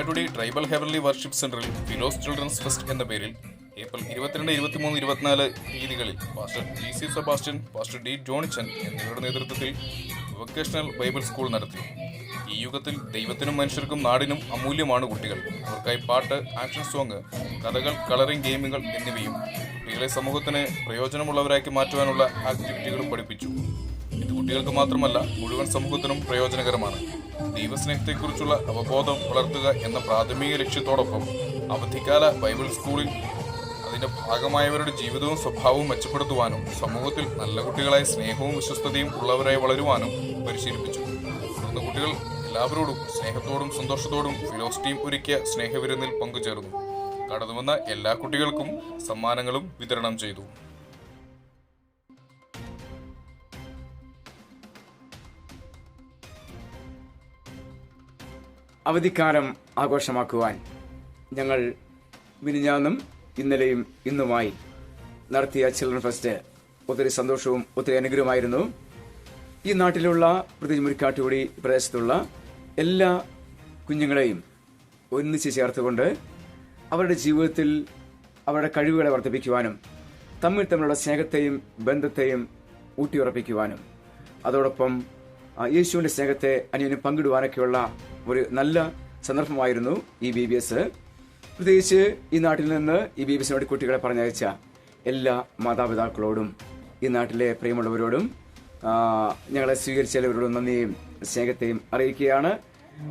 മുരിക്കാട്ടുടി tribal heavenly worship സെന്ററിൽ ഫിലോസ് children's fest എന്ന പേരിൽ ഏപ്രിൽ ഇരുപത്തിരണ്ട് ഇരുപത്തിമൂന്ന് ഇരുപത്തിനാല് തീയതികളിൽ pastor G C Sebastian pastor D Johnson എന്നിവരുടെ നേതൃത്വത്തിൽ വൊക്കേഷണൽ ബൈബിൾ സ്കൂൾ നടത്തി. ഈ യുഗത്തിൽ ദൈവത്തിനും മനുഷ്യർക്കും നാടിനും അമൂല്യമാണ് കുട്ടികൾ. അവർക്കായി പാട്ട് ആക്ഷൻ സോങ് കഥകൾ കളറിംഗ് ഗെയിമുകൾ എന്നിവയും കുട്ടികളെ സമൂഹത്തിന് പ്രയോജനമുള്ളവരാക്കി മാറ്റുവാനുള്ള ആക്ടിവിറ്റികളും പഠിപ്പിച്ചു. ഇത് കുട്ടികൾക്ക് മാത്രമല്ല മുഴുവൻ സമൂഹത്തിനും പ്രയോജനകരമാണ്. ദൈവസ്നേഹത്തെക്കുറിച്ചുള്ള അവബോധം വളർത്തുക എന്ന പ്രാഥമിക ലക്ഷ്യത്തോടൊപ്പം അവധിക്കാല ബൈബിൾ സ്കൂളിൽ അതിന്റെ ഭാഗമായവരുടെ ജീവിതവും സ്വഭാവവും മെച്ചപ്പെടുത്തുവാനും സമൂഹത്തിൽ നല്ല കുട്ടികളായ സ്നേഹവും വിശ്വസ്തതയും ഉള്ളവരായി വളരുവാനും പരിശീലിപ്പിച്ചു. തുടർന്ന് കുട്ടികൾ എല്ലാവരോടും സ്നേഹത്തോടും സന്തോഷത്തോടും ഫിലോസ് ഒരുക്കിയ സ്നേഹവിരുന്നിൽ പങ്കുചേർന്നു. കടന്നു വന്ന എല്ലാ കുട്ടികൾക്കും സമ്മാനങ്ങളും വിതരണം ചെയ്തു. അവധിക്കാലം ആഘോഷമാക്കുവാൻ ഞങ്ങൾ മിനിഞ്ഞാന്നും ഇന്നലെയും ഇന്നുമായി നടത്തിയ ചിൽഡ്രൻ ഫെസ്റ്റ് ഒത്തിരി സന്തോഷവും ഒത്തിരി അനുഗ്രഹമായിരുന്നു ഈ നാട്ടിലുള്ള പ്രത്യേകിച്ച് മുരിക്കാട്ടുകൂടി പ്രദേശത്തുള്ള എല്ലാ കുഞ്ഞുങ്ങളെയും ഒന്നിച്ച് ചേർത്തുകൊണ്ട് അവരുടെ ജീവിതത്തിൽ അവരുടെ കഴിവുകളെ വർദ്ധിപ്പിക്കുവാനും തമ്മിൽ തമ്മിലുള്ള സ്നേഹത്തെയും ബന്ധത്തെയും ഊട്ടിയുറപ്പിക്കുവാനും. അതോടൊപ്പം യേശുവിന്റെ സ്നേഹത്തെ അന്യോന്യം പങ്കിടുവാനൊക്കെയുള്ള ഒരു നല്ല സന്ദർഭമായിരുന്നു ഈ ബി ബി എസ് പ്രത്യേകിച്ച് ഈ നാട്ടിൽ നിന്ന് ഈ ബി ബി എസിനോട് കുട്ടികളെ പറഞ്ഞയച്ച എല്ലാ മാതാപിതാക്കളോടും ഈ നാട്ടിലെ പ്രിയമുള്ളവരോടും ഞങ്ങളെ സ്വീകരിച്ചവരോടും നന്ദിയും സ്നേഹത്തെയും അറിയിക്കുകയാണ്.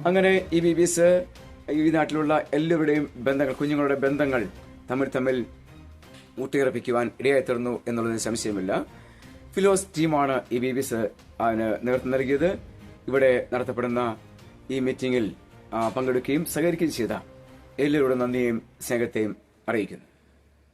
അങ്ങനെ ഈ ബി ബി എസ് ഈ നാട്ടിലുള്ള എല്ലാവരുടെയും ബന്ധങ്ങൾ കുഞ്ഞുങ്ങളുടെ ബന്ധങ്ങൾ തമ്മിൽ തമ്മിൽ ഊട്ടിയുറപ്പിക്കുവാൻ ഇടയായി തീർന്നു എന്നുള്ളതിന് സംശയമില്ല. ഫിലോസ് ടീമാണ് ഈ ബി ബി എസ് അതിന് നേതൃത്വം നൽകിയത്. ഇവിടെ നടത്തപ്പെടുന്ന ഈ മീറ്റിംഗിൽ പങ്കെടുക്കുകയും സഹകരിക്കുകയും ചെയ്ത എല്ലാവരുടെ നന്ദിയെയും സ്നേഹത്തെയും അറിയിക്കുന്നു.